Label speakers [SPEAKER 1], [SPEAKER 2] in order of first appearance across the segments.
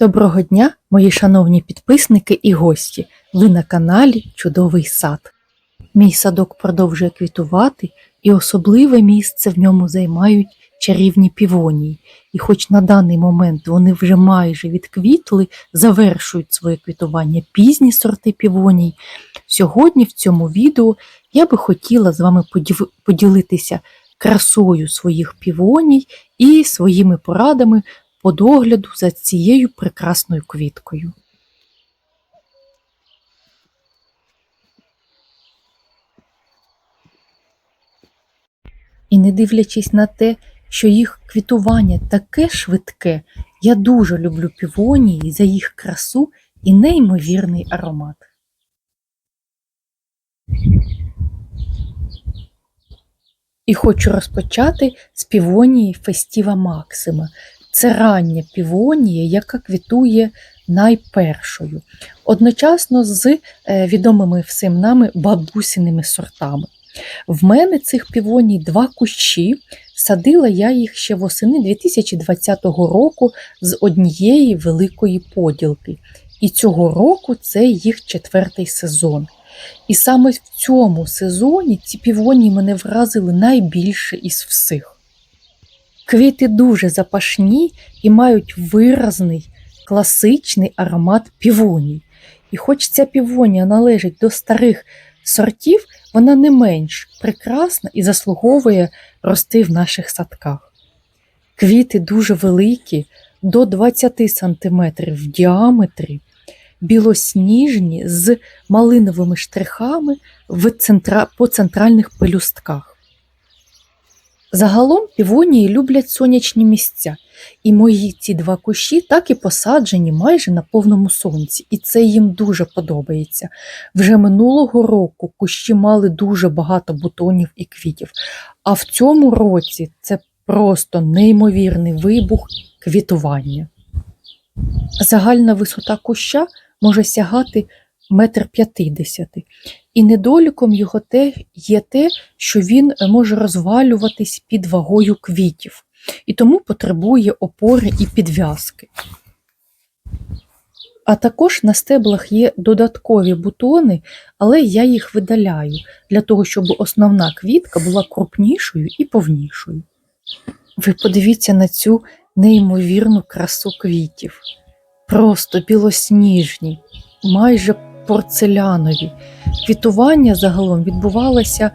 [SPEAKER 1] Доброго дня, мої шановні підписники і гості. Ви на каналі Чудовий сад. Мій садок продовжує квітувати, і особливе місце в ньому займають чарівні півонії. І хоч на даний момент вони вже майже відквітли, завершують своє квітування пізні сорти півоній. Сьогодні в цьому відео я би хотіла з вами поділитися красою своїх півоній і своїми порадами по догляду за цією прекрасною квіткою. І не дивлячись на те, що їх квітування таке швидке, я дуже люблю півонії за їх красу і неймовірний аромат. І хочу розпочати з півонії Фестіва Максима. Це рання півонія, яка квітує найпершою, одночасно з е, відомими всім нами бабусиними сортами. В мене цих півоній два кущі. Садила я їх ще восени 2020 року з однієї великої поділки. І цього року це їх четвертий сезон. І саме в цьому сезоні ці півонії мене вразили найбільше із всіх. Квіти дуже запашні і мають виразний класичний аромат півоній. І хоч ця півонія належить до старих сортів, вона не менш прекрасна і заслуговує рости в наших садках. Квіти дуже великі, до 20 см в діаметрі, білосніжні з малиновими штрихами в центра... по центральних пелюстках. Загалом півонії люблять сонячні місця, і мої ці два кущі так і посаджені майже на повному сонці, і це їм дуже подобається. Вже минулого року кущі мали дуже багато бутонів і квітів, а в цьому році це просто неймовірний вибух квітування. Загальна висота куща може сягати метр п'ятдесяти. І недоліком його те є те, що він може розвалюватись під вагою квітів, і тому потребує опори і підв'язки. А також на стеблах є додаткові бутони, але я їх видаляю для того, щоб основна квітка була крупнішою і повнішою. Ви подивіться на цю неймовірну красу квітів. Просто білосніжні, майже порцелянові. Квітування загалом відбувалося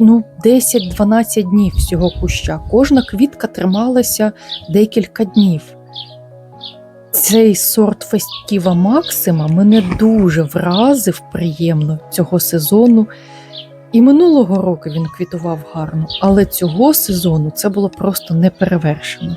[SPEAKER 1] ну, 10-12 днів всього куща. Кожна квітка трималася декілька днів. Цей сорт фестіва Максима мене дуже вразив приємно цього сезону. І минулого року він квітував гарно, але цього сезону це було просто неперевершено.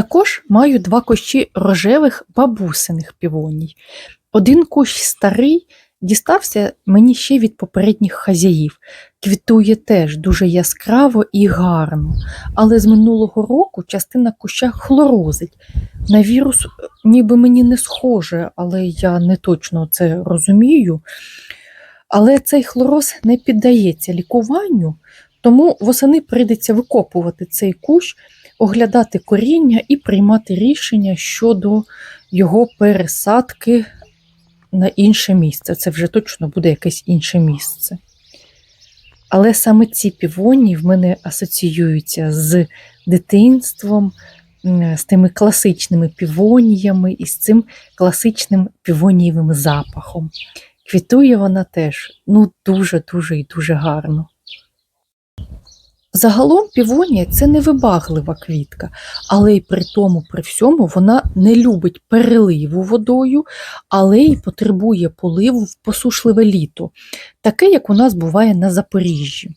[SPEAKER 1] Також маю два кущі рожевих бабусиних півоній. Один кущ старий дістався мені ще від попередніх хазяїв. Квітує теж дуже яскраво і гарно, але з минулого року частина куща хлорозить. На вірус е, ніби мені не схоже, але я не точно це розумію. Але цей хлороз не піддається лікуванню, тому восени прийдеться викопувати цей кущ оглядати коріння і приймати рішення щодо його пересадки на інше місце. Це вже точно буде якесь інше місце. Але саме ці півонії в мене асоціюються з дитинством, з тими класичними півоніями і з цим класичним півонієвим запахом. Квітує вона теж ну дуже-дуже і дуже гарно. Загалом півонія це невибаглива квітка, але й при тому, при всьому вона не любить переливу водою, але й потребує поливу в посушливе літо, таке, як у нас буває на Запоріжжі.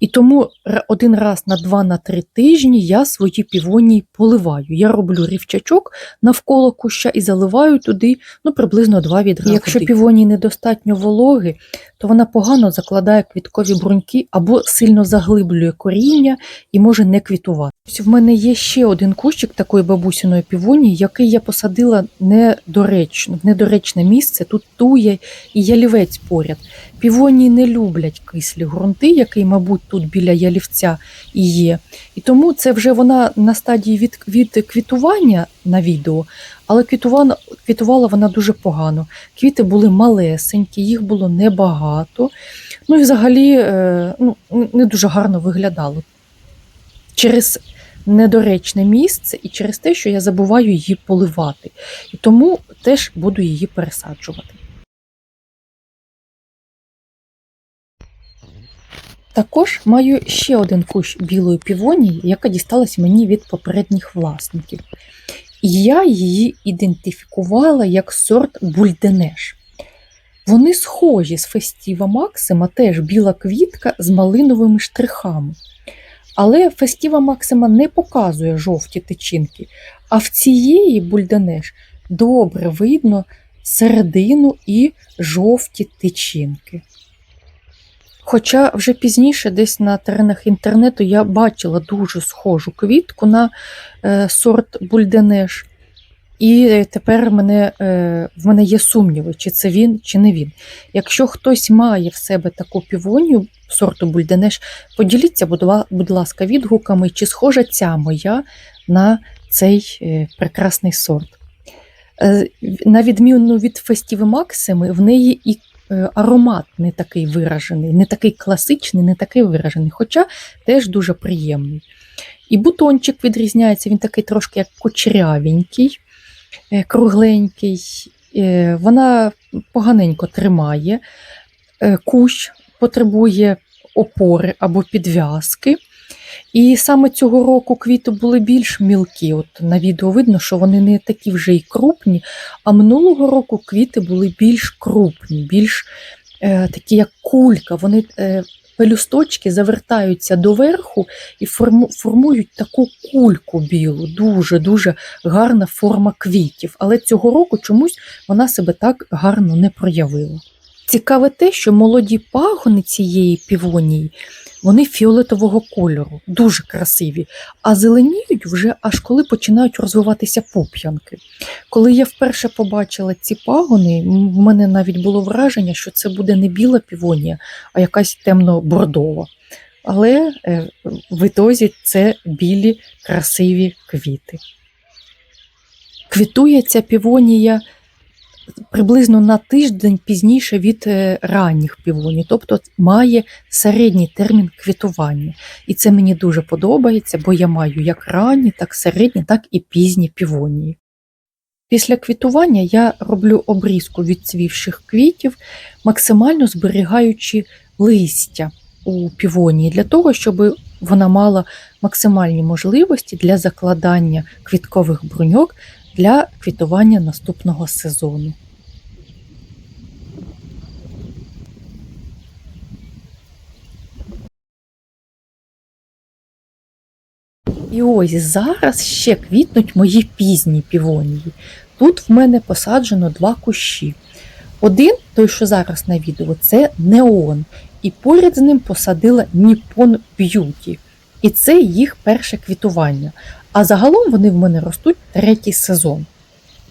[SPEAKER 1] І тому один раз на два на три тижні я свої півонії поливаю. Я роблю рівчачок навколо куща і заливаю туди ну, приблизно два відра. Якщо півонії недостатньо вологи, то вона погано закладає квіткові бруньки або сильно заглиблює коріння і може не квітувати. Ось в мене є ще один кущик такої бабусіної півонії, який я посадила недоречно, в недоречне місце. Тут тує і ялівець поряд. Півонії не люблять кислі ґрунти, який, мабуть, тут біля ялівця і є. І тому це вже вона на стадії від, від квітування на відео, але квітувала, квітувала вона дуже погано. Квіти були малесенькі, їх було небагато. Ну і взагалі е, ну, не дуже гарно виглядало. Через недоречне місце і через те, що я забуваю її поливати. І тому теж буду її пересаджувати. Також маю ще один кущ білої півонії, яка дісталась мені від попередніх власників. І я її ідентифікувала як сорт бульденеш. Вони схожі з фестіва Максима, теж біла квітка з малиновими штрихами. Але фестіва Максима не показує жовті тичинки, а в цієї бульденеш добре видно середину і жовті тичинки. Хоча вже пізніше, десь на теренах інтернету, я бачила дуже схожу квітку на е, сорт бульденеш. І е, тепер мене, е, в мене є сумніви, чи це він, чи не він. Якщо хтось має в себе таку півонію сорту бульденеш, поділіться, будь ласка, відгуками, чи схожа ця моя на цей е, прекрасний сорт. На відміну від фестіви Максими, в неї і аромат не такий виражений, не такий класичний, не такий виражений, хоча теж дуже приємний. І бутончик відрізняється, він такий трошки як кучерявенький, е, кругленький. Е, Вона поганенько тримає, Е, кущ потребує опори або підв'язки. І саме цього року квіти були більш мілкі. От на відео видно, що вони не такі вже й крупні, а минулого року квіти були більш крупні, більш е, такі, як кулька. Вони е, пелюсточки завертаються доверху і формують таку кульку білу, дуже-дуже гарна форма квітів. Але цього року чомусь вона себе так гарно не проявила. Цікаве те, що молоді пагони цієї півонії вони фіолетового кольору, дуже красиві, а зеленіють вже аж коли починають розвиватися пуп'янки. Коли я вперше побачила ці пагони, в мене навіть було враження, що це буде не біла півонія, а якась темно-бордова. Але е, в ітозі це білі красиві квіти. Квітує ця півонія приблизно на тиждень пізніше від е, ранніх півоній, тобто має середній термін квітування. І це мені дуже подобається, бо я маю як ранні, так середні, так і пізні півонії. Після квітування я роблю обрізку відцвівших квітів, максимально зберігаючи листя у півонії для того, щоб вона мала максимальні можливості для закладання квіткових бруньок для квітування наступного сезону. І ось зараз ще квітнуть мої пізні півонії. Тут в мене посаджено два кущі. Один, той, що зараз на відео, це неон, і поряд з ним посадила Nippon Beauty. І це їх перше квітування. А загалом вони в мене ростуть третій сезон.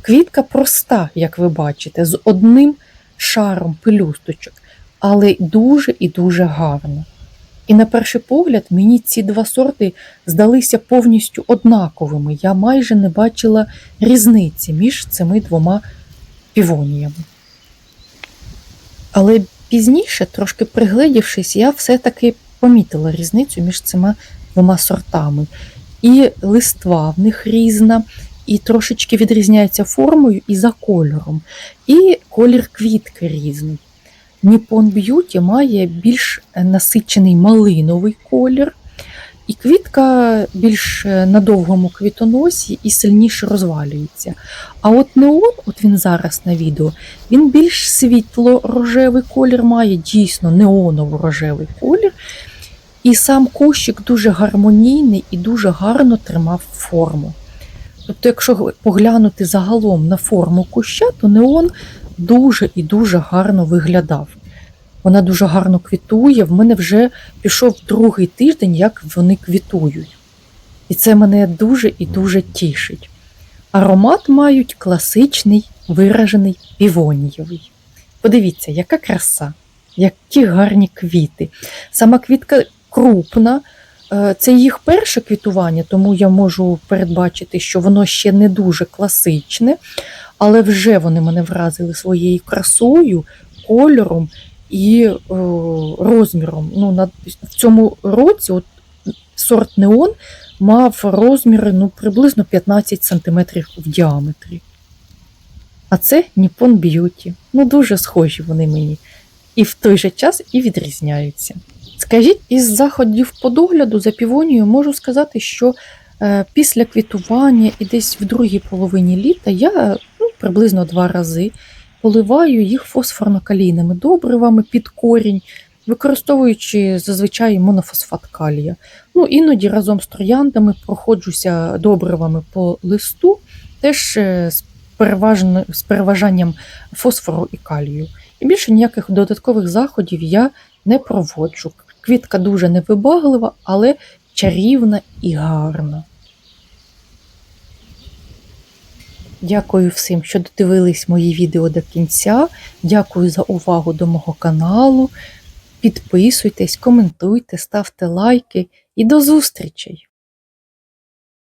[SPEAKER 1] Квітка проста, як ви бачите, з одним шаром пелюсточок, але дуже і дуже гарна. І на перший погляд мені ці два сорти здалися повністю однаковими. Я майже не бачила різниці між цими двома півоніями. Але пізніше, трошки пригледівшись, я все-таки помітила різницю між цими двома сортами. І листва в них різна, і трошечки відрізняється формою і за кольором. І колір квітки різний. Nippon Beauty має більш насичений малиновий колір, І квітка більш е, на довгому квітоносі і сильніше розвалюється. А от неон, от він зараз на відео, він більш світло-рожевий колір має, дійсно неоново-рожевий колір. І сам кущик дуже гармонійний і дуже гарно тримав форму. Тобто, якщо поглянути загалом на форму куща, то неон дуже і дуже гарно виглядав. Вона дуже гарно квітує. В мене вже пішов другий тиждень, як вони квітують. І це мене дуже і дуже тішить. Аромат мають класичний виражений півонієвий. Подивіться, яка краса, які гарні квіти. Сама квітка крупна. Е, Це їх перше квітування, тому я можу передбачити, що воно ще не дуже класичне, але вже вони мене вразили своєю красою, кольором і е, розміром. Ну, на, в цьому році от, сорт неон мав розміри ну, приблизно 15 см в діаметрі. А це Nippon Beauty. Ну, дуже схожі вони мені. І в той же час і відрізняються. Скажіть, із заходів по догляду за півонією можу сказати, що е, після квітування і десь в другій половині літа я ну, приблизно два рази поливаю їх фосфорно-калійними добривами під корінь, використовуючи зазвичай монофосфат калія. Ну, іноді разом з трояндами проходжуся добривами по листу, теж е, з, переважно, з переважанням фосфору і калію. І більше ніяких додаткових заходів я не проводжу. Квітка дуже невибаглива, але чарівна і гарна. Дякую всім, що додивились мої відео до кінця. Дякую за увагу до мого каналу. Підписуйтесь, коментуйте, ставте лайки і до зустрічей!